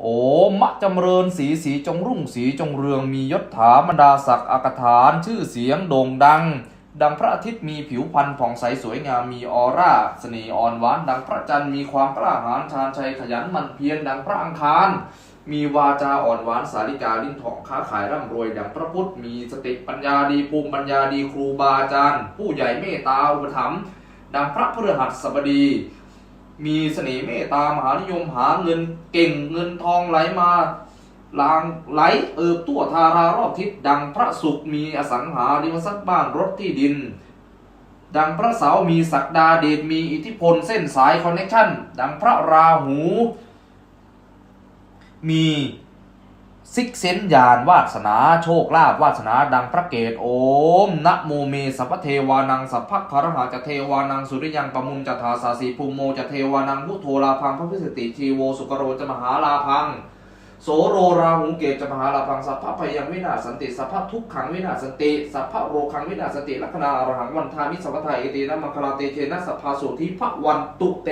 โอมะจำเริญสีสีจงรุ่งสีจงเรืองมียศถาบรรดาศักดิ์อากฐาน ชื่อเสียงโด่งดัง ดังพระอาทิตย์มีผิวพรรณผ่องใสสวยงามมีออร่าเสน่ห์อ่อนหวาน ดังพระจันทร์มีความกล้าหาญชาญชัยขยันมันเพียรดังพระอังคาร มีวาจาอ่อนหวานสาริกาลิ้นทองค้าขายร่ำรวย ดังพระพุทธมีสติปัญญาดีภูมิปัญญาดีครูบาอาจารย์ ผู้ใหญ่เมตตาอุปถัมภ์ดังพระพฤหัสบดี มีเสน่ห์เมตตามหานิยมหาเงินเก่งเงินทองไหลมาลางไหลเอิบตัวทารารอบทิศดังพระสุขมีอสังหาริมทรัพย์บ้านรถที่ดิน ดังพระเสามีศักดาเดชมีอิทธิพลเส้นสายคอนเนคชั่นดังพระราหู มี ซิกเซนญาณวาสนาโชคลาภวาสนาดังพระเกตโอมนะโมเมสัพเทวานังสัพพะคารหาจะเทวานังสุริยังปมุญจะทาสาสีภูมโมจะเทวานังพุทโธลาพังพระพิสติชีโวสุกโรจะมหาลาพัง โสโรราหุงเกตจะมหาลาพังสัพพพยังวินาศสันติสัพพะทุกขังวินาศสันติสัพพะโรคังวินาศสันติลัคนาอรหังวันทามิสัพพทาเอตินะมังคลาเตเชนะสัพพาสุทิพะวันตุเต